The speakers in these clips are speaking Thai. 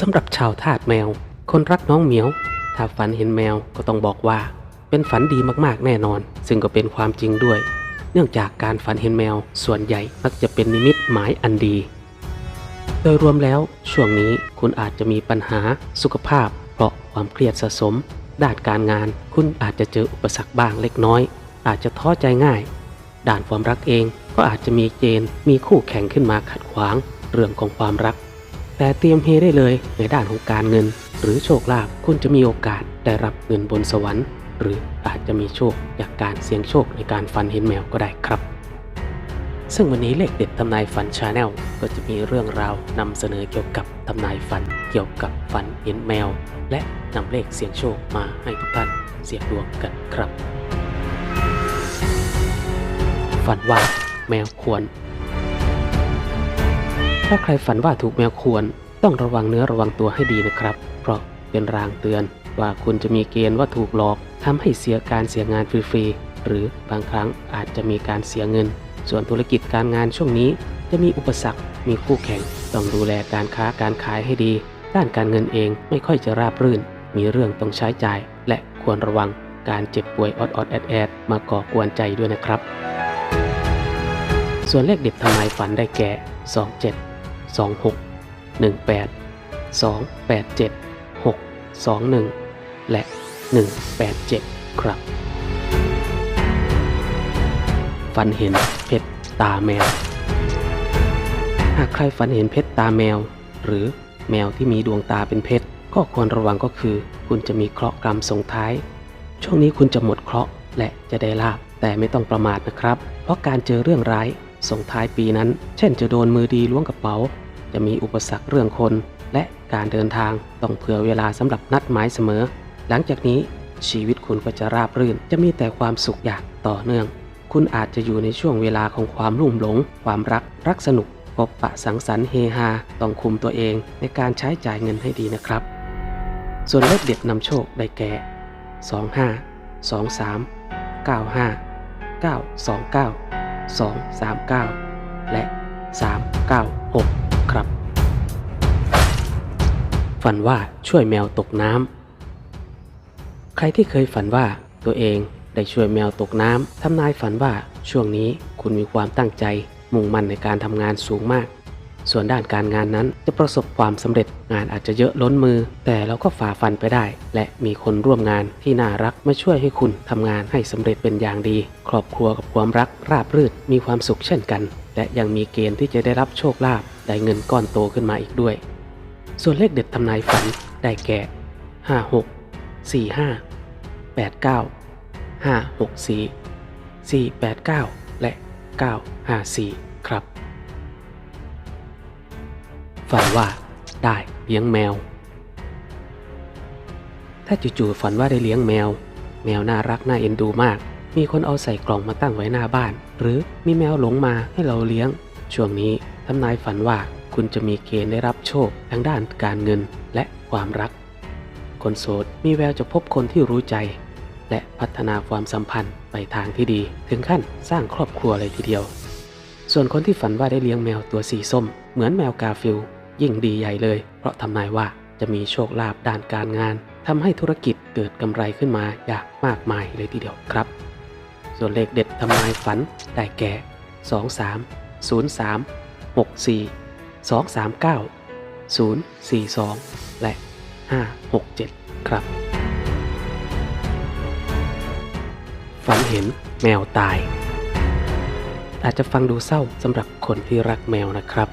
สำหรับชาวทาสแมว คนรักน้องเหมียว ถ้าฝันเห็นแมวก็ต้องบอกว่า เป็นฝันดีมากๆแน่นอน ซึ่งก็เป็นความจริงด้วย เนื่องจากการฝันเห็นแมว ส่วนใหญ่มักจะเป็นนิมิตหมายอันดี โดยรวมแล้วช่วงนี้คุณอาจจะมีปัญหาสุขภาพ เพราะความเครียดสะสม ด้านการงาน คุณอาจจะเจออุปสรรคบ้างเล็กน้อย อาจจะท้อใจง่าย ด้านความรักเองก็อาจจะมีเกณฑ์มีคู่แข่งขึ้นมาขัดขวาง เรื่องของความรัก แต่เตรียมเฮได้เลยในด้านของการเงิน หรือโชคลาภคุณจะมีโอกาสได้รับเงินบนสวรรค์ หรืออาจจะมีโชคจากการเสี่ยงโชคในการฟันเห็นแมวก็ได้ครับ ซึ่งวันนี้เลขเด็ดทำนายฝันชาแนลก็จะมีเรื่องราวนำเสนอเกี่ยวกับทำนายฝัน เกี่ยวกับฝันเห็นแมว และนำเลขเสี่ยงโชคมาให้ทุกท่านเสี่ยงดวงกันครับ ฝันว่าแมวควร ถ้าใครฝันว่าถูกแมวควรต้องระวังเนื้อระวังตัวให้ดีนะครับ เพราะเป็นรางเตือน ว่าคุณจะมีเกณฑ์ว่าถูกหลอกทำให้เสียการเสียงานฟรีๆหรือบางครั้งอาจจะมีการเสียเงิน ส่วนธุรกิจการงานช่วงนี้ จะมีอุปสรรค มีคู่แข่ง ต้องดูแลการค้าการขายให้ดี ด้านการเงินเองไม่ค่อยจะราบรื่น มีเรื่องต้องใช้จ่าย และควรระวังการเจ็บป่วยออดๆแอดๆมาก่อกวนใจด้วยนะครับ ส่วนเลขเด็ดทำนายฝันได้แก่ 27 26 18 287 621 และ 187 ครับ ฝันเห็นเพชรตาแมว หากใครฝันเห็นเพชรตาแมว หรือแมวที่มีดวงตาเป็นเพชรก็ควรระวังก็คือ คุณจะมีเคราะห์กรรมส่งท้าย ช่วงนี้คุณจะหมดเคราะห์และจะได้ลาบแต่ไม่ต้องประมาทนะครับ เพราะการเจอเรื่องร้ายส่งท้ายปีนั้น เช่นจะโดนมือดีล้วงกระเป๋า จะมีอุปสรรคเรื่องคน และการเดินทางต้องเผื่อเวลาสำหรับนัดหมายเสมอ หลังจากนี้ชีวิตคุณก็จะราบรื่น จะมีแต่ความสุขอย่างต่อเนื่อง คุณอาจจะอยู่ในช่วงเวลาของความลุ่มหลง ความรัก รักสนุกพบปะสังสรรค์เฮฮาต้องคุมตัวเองในการใช้จ่ายเงินให้ดีนะครับ ส่วนเลขเด็ดนำโชคได้แก่ 25 23 95 929 239 และ 396 ครับ ฝันว่าช่วยแมวตกน้ำ ใครที่เคยฝันว่าตัวเองได้ช่วยแมวตกน้ำทำนายฝันว่าช่วงนี้คุณมีความตั้งใจ มุ่งมั่นในการทำงานสูงมาก ส่วนด้านการงานนั้นจะประสบความสำเร็จงานอาจจะเยอะล้นมือ แต่เราก็ฝ่าฟันไปได้ และมีคนร่วมงานที่น่ารักมาช่วยให้คุณทำงานให้สำเร็จเป็นอย่างดี ครอบครัวกับความรักราบรื่นมีความสุขเช่นกัน และยังมีเกณฑ์ที่จะได้รับโชคลาภ ได้เงินก้อนโตขึ้นมาอีกด้วย ส่วนเลขเด็ดทำนายฝันได้แก่ 56 45 89 564 489 และ 954 ครับ ฝันว่าได้เลี้ยงแมว ถ้าจู่ๆฝันว่าได้เลี้ยงแมว แมวน่ารักน่าเอ็นดูมาก มีคนเอาใส่กล่องมาตั้งไว้หน้าบ้าน หรือมีแมวหลงมาให้เราเลี้ยง ช่วงนี้ทำนายฝันว่าคุณจะมีเกณฑ์ได้รับโชคทางด้านการเงินและความรัก คนโสดมีแววจะพบคนที่รู้ใจ และพัฒนาความสัมพันธ์ไปทางที่ดี ถึงขั้นสร้างครอบครัวเลยทีเดียว ส่วนคนที่ฝันว่าได้เลี้ยงแมวตัวสีส้ม เหมือนแมวกาฟิลยิ่งดีใหญ่เลย เพราะทำนายว่าจะมีโชคลาภด้านการงานทำให้ธุรกิจเกิดกำไรขึ้นมาอย่างมากมายเลยทีเดียวครับ ส่วนเลขเด็ดทำนายฝันได้แก่ 23 03 64 239 042 และ 567 ครับ ฝันเห็นแมวตาย อาจจะฟังดูเศร้าสำหรับคนที่รักแมวนะครับ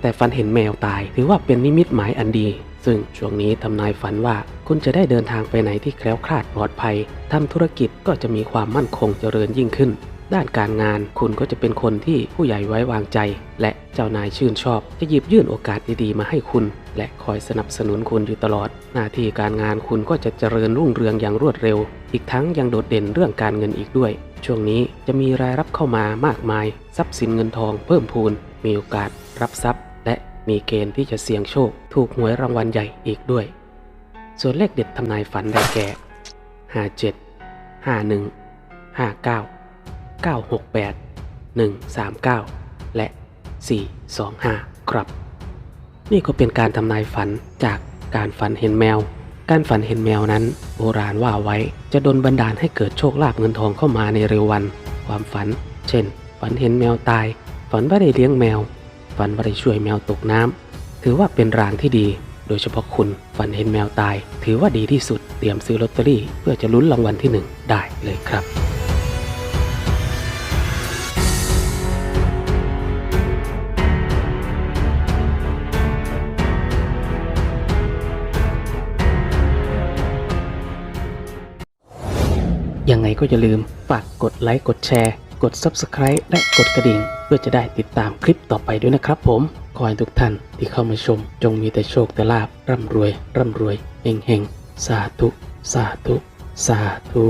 แต่ฝันเห็นแมวตายถือว่าเป็นนิมิตหมายอันดีซึ่งช่วงนี้ทำนายฝันว่าคุณจะได้เดินทางไปไหนที่แคล้วคลาดปลอดภัยทำธุรกิจก็จะมีความมั่นคงเจริญยิ่งขึ้น ด้านการงานคุณก็จะเป็นคนที่ผู้ใหญ่ไว้วางใจ และเจ้านายชื่นชอบ จะหยิบยื่นโอกาสดีๆมาให้คุณ และคอยสนับสนุนคุณอยู่ตลอด หน้าที่การงานคุณก็จะเจริญรุ่งเรืองอย่างรวดเร็ว อีกทั้งยังโดดเด่นเรื่องการเงินอีกด้วย ช่วงนี้จะมีรายรับเข้ามามากมาย ทรัพย์สินเงินทองเพิ่มพูน มีโอกาส รับทรัพย์ และมีเกณฑ์ที่จะเสี่ยงโชค ถูกหวยรางวัลใหญ่อีกด้วย ส่วนเลขเด็ดทำนายฝันได้แก่ 57 51 59 968 139 และ 425 ครับ นี่ก็เป็นการทำนายฝันจากการฝันเห็นแมว การฝันเห็นแมวนั้น โบราณว่าไว้จะดลบันดาลให้เกิดโชคลาภเงินทองเข้ามาในเร็ววัน ความฝัน เช่น ฝันเห็นแมวตาย ฝันว่าได้เลี้ยงแมว ฝันว่าได้ช่วยแมวตกน้ำถือว่าเป็นรางที่ดีโดยเฉพาะคุณฝันเห็นแมวตาย ถือว่าดีที่สุดเตรียมซื้อลอตเตอรี่ เพื่อจะลุ้นรางวัลที่หนึ่งได้เลยครับ ยังไงก็อย่าลืมฝากกดไลค์กดแชร์ กด Subscribe และกดกระดิ่ง เพื่อจะได้ติดตามคลิปต่อไปด้วยนะครับผม ขอให้ทุกท่านที่เข้ามาชม จงมีแต่โชคแต่ลาบร่ำรวย ร่ำรวยเฮงเฮงสาธุ สาธุ สาธุ